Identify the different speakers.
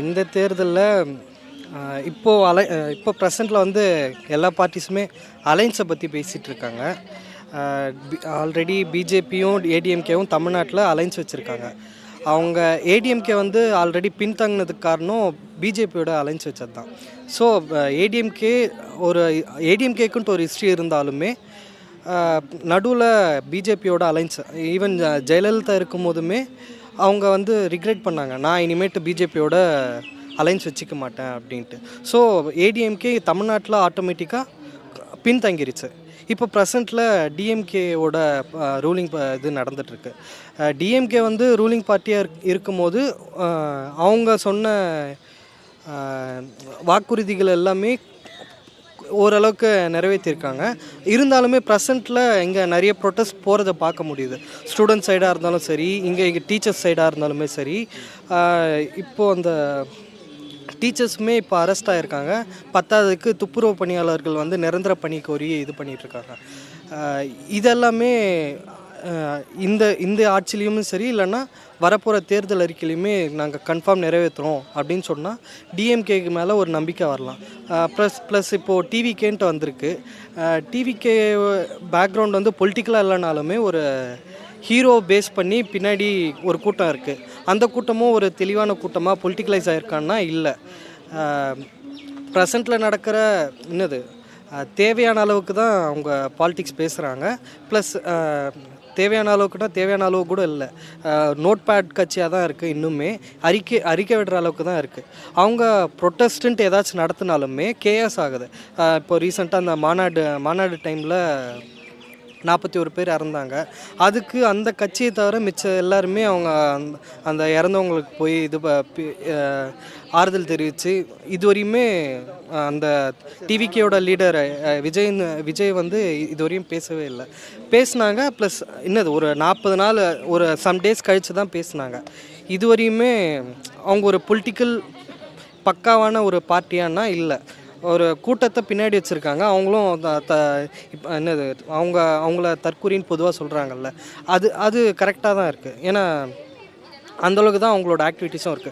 Speaker 1: இந்த தேர்தலில் இப்போது அலை இப்போ ப்ரெசண்ட்டில் வந்து எல்லா பார்ட்டிஸுமே அலைன்ஸை பற்றி பேசிகிட்டு இருக்காங்க. ஆல்ரெடி பிஜேபியும் ஏடிஎம்கேவும் தமிழ்நாட்டில் அலைன்ஸ் வச்சுருக்காங்க. அவங்க ஏடிஎம்கே வந்து ஆல்ரெடி பின்தங்கினதுக்கு காரணம் பிஜேபியோட அலைன்ஸ் வச்சது தான் ஸோ ஏடிஎம்கே ஒரு ஏடிஎம்கேக்குன்ட்டு ஒரு ஹிஸ்ட்ரி இருந்தாலுமே நடுவில் பிஜேபியோட அலைன்ஸ் ஈவன் ஜெயலலிதா இருக்கும் போதுமே அவங்க வந்து ரிக்ரெட் பண்ணாங்க. நான் இனிமேட்டு பிஜேபியோட அலைன்ஸ் வச்சுக்க மாட்டேன் அப்படின்ட்டு. ஸோ ஏடிஎம்கே தமிழ்நாட்டில் ஆட்டோமேட்டிக்காக பின்தங்கிருச்சு இப்போ ப்ரெசண்ட்டில் டிஎம்கேவோட ரூலிங் இது நடந்துகிட்ருக்கு டிஎம்கே வந்து ரூலிங் பார்ட்டியாக இருக்கும்போது அவங்க சொன்ன வாக்குறுதிகள் எல்லாமே ஓரளவுக்கு நிறைவேற்றியிருக்காங்க இருந்தாலுமே ப்ரெசண்ட்டில் இங்கே நிறைய ப்ரொட்டஸ்ட் போகிறத பார்க்க முடியுது. ஸ்டூடெண்ட் சைடாக இருந்தாலும் சரி இங்கே இங்கே டீச்சர்ஸ் சைடாக இருந்தாலுமே சரி இப்போது அந்த டீச்சர்ஸுமே இப்போ அரெஸ்ட் ஆகிருக்காங்க பத்தாவதுக்கு துப்புரவு பணியாளர்கள் வந்து நிரந்தர பணி கோரி இது பண்ணிகிட்ருக்காங்க இதெல்லாமே இந்த இந்த ஆட்சிலையும் சரி இல்லைன்னா வரப்போகிற தேர்தல் அறிக்கையிலையுமே நாங்கள் கன்ஃபார்ம் நிறைவேற்றுறோம் அப்படின்னு சொன்னால் டிஎம்கேக்கு மேலே ஒரு நம்பிக்கை வரலாம். ப்ளஸ் ப்ளஸ் இப்போது டிவிகேன்ட்டு வந்திருக்கு. டிவிகே பேக்ரவுண்ட் வந்து பொலிட்டிக்கலாக இல்லைனாலுமே ஒரு ஹீரோ பேஸ் பண்ணி பின்னாடி ஒரு கூட்டம் இருக்குது அந்த கூட்டமும் ஒரு தெளிவான கூட்டமாக பொலிட்டிக்கலைஸ் ஆகிருக்கான்னா இல்லை. ப்ரெசண்ட்டில் நடக்கிற என்னது தேவையான அளவுக்கு தான் அவங்க பாலிட்டிக்ஸ் பேசுகிறாங்க ப்ளஸ் தேவையான அளவுக்குனா தேவையான அளவு கூட இல்லை. நோட் பேட் கட்சியாக தான் இருக்குது இன்னுமே. அறிக்கை அறிக்கை விடுற அளவுக்கு தான் இருக்குது அவங்க ப்ரொட்டஸ்டன்ட் ஏதாச்சும் நடத்தினாலுமே கேஎஸ் ஆகுது. இப்போ ரீசெண்டாக அந்த மாநாடு மாநாடு டைமில் நாற்பத்தி ஒரு பேர் இறந்தாங்க. அதுக்கு அந்த கட்சியை தவிர மிச்ச எல்லாருமே அவங்க அந்த- அந்த இறந்தவங்களுக்கு போய் இது ப- பி- ஆறுதல் தெரிவித்து இதுவரையுமே அந்த டிவிகேயோட லீடர் விஜய் விஜய் வந்து இதுவரையும் பேசவே இல்லை. பேசுனாங்க ப்ளஸ் என்னது ஒரு நாற்பது நாள் ஒரு சம் டேஸ் கழித்து தான் பேசுனாங்க. இதுவரையுமே அவங்க ஒரு பொலிட்டிக்கல் பக்காவான ஒரு பார்ட்டியானா இல்லை. ஒரு கூட்டத்தை பின்னாடி வச்சுருக்காங்க. அவங்களும் த- இப்போ என்னது அவங்க அவங்கள தற்கூரின்னு பொதுவாக சொல்கிறாங்கல்ல அது அது கரெக்டாக தான் இருக்குது ஏன்னா அந்தளவுக்கு தான் அவங்களோட ஆக்டிவிட்டீஸும் இருக்குது